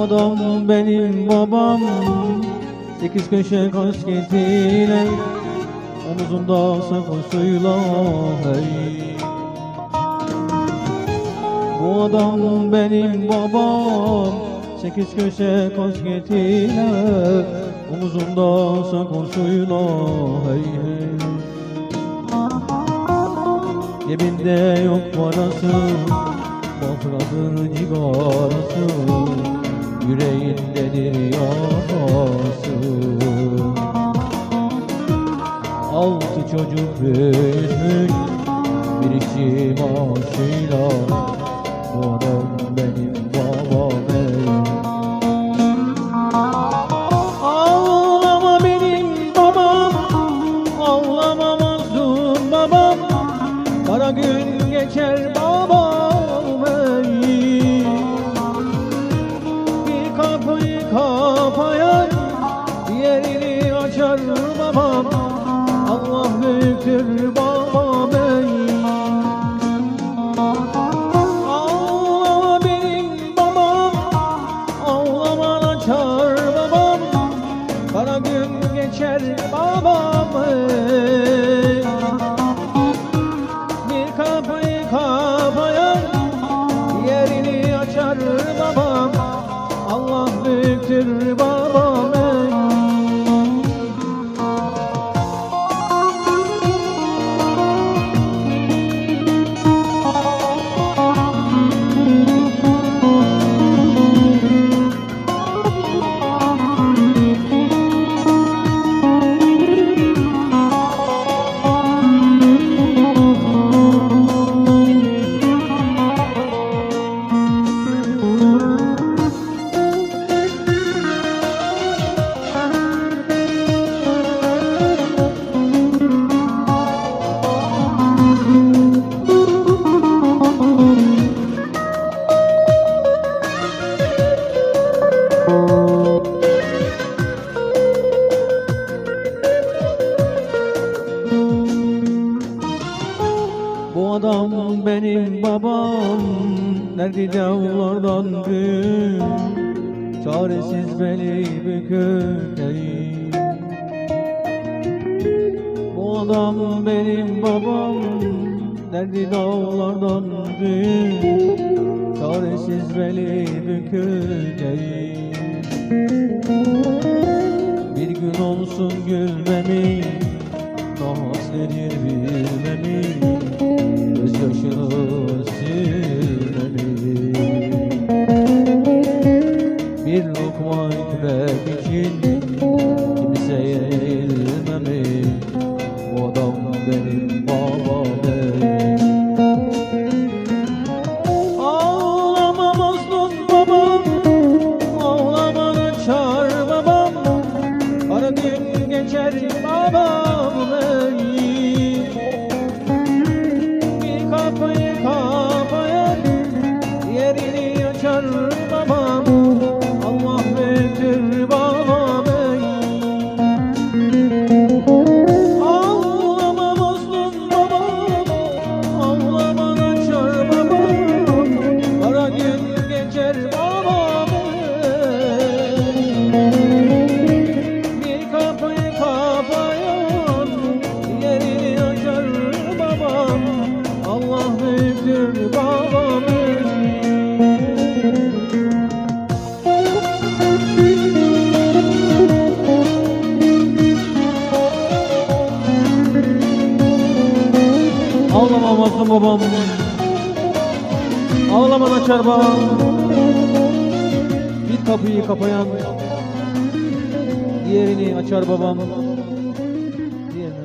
adam benim babam. Sekiz köşe kasketiyle Omuzunda sakosuyla hey. Bu adam benim babam. Sekiz köşe kasketiyle Omuzunda sakosuyla hey hey. Cebinde yok parası Bafradır cigarası Yüreğindedir yarası Altı çocuk büyütmüş Bir işçi maaşıyla Ağlama benim babam Ağlaman açar babam Kara gün geçer babam Bir kapıyı kapayan Yerini açar babam Allah büyüktür babam Bu adam benim babam Derdi dağlardan büyük Çaresiz beli bükük ey. Bu adam benim babam Derdi dağlardan büyük Çaresiz beli bükük ey. Olsun gülmemi Nasnedir bilmemi Gözyaşını Ağlama açar babam Bir kapıyı kapayan Diğerini açar babam